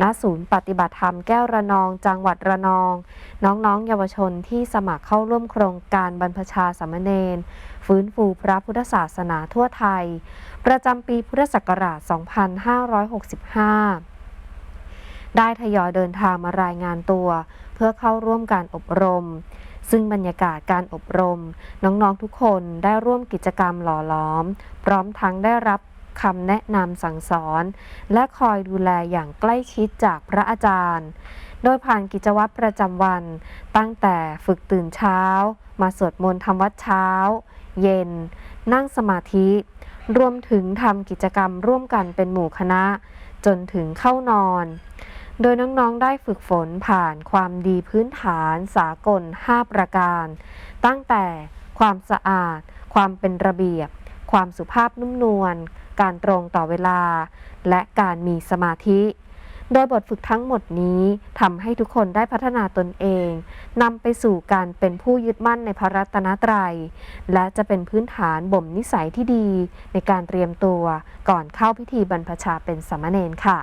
ณศูนย์ปฏิบัติธรรมแก้วระนอง จังหวัดระนอง น้องๆ เยาวชนที่สมัครเข้าร่วมโครงการบรรพชาสามเณรฟื้นฟูพระพุทธศาสนาทั่วไทย ประจำปีพุทธศักราช 2565ได้ทยอยเดินทางมารายงานตัว เพื่อเข้าร่วมการอบรม ซึ่งบรรยากาศการอบรม น้องๆทุกคนได้ร่วมกิจกรรมหล่อหลอม พร้อมทั้งได้รับ คำแนะนำสั่งสอน และคอยดูแลอย่างใกล้ชิดจากพระอาจารย์ โดยผ่านกิจวัตรประจำวัน ตั้งแต่ฝึกตื่นเช้า มาสวดมนต์ทำวัดเช้า เย็น นั่งสมาธิ รวมถึงทำกิจกรรมร่วมกันเป็นหมู่คณะ จนถึงเข้านอน โดยน้องๆได้ฝึกฝนผ่านความดีพื้นฐานสากล 5 ประการ ตั้งแต่ความสะอาด ความเป็นระเบียบ ความสุภาพนุ่มนวล การตรงต่อเวลา และการมีสมาธิ โดยบทฝึกทั้งหมดนี้ทำให้ทุกคนได้พัฒนาตนเองนำไปสู่การเป็นผู้ยึดมั่นในพระรัตนตรัย และจะเป็นพื้นฐานบ่มนิสัยที่ดี ในการเตรียมตัวก่อนเข้าพิธีบรรพชาเป็นสามเณรค่ะ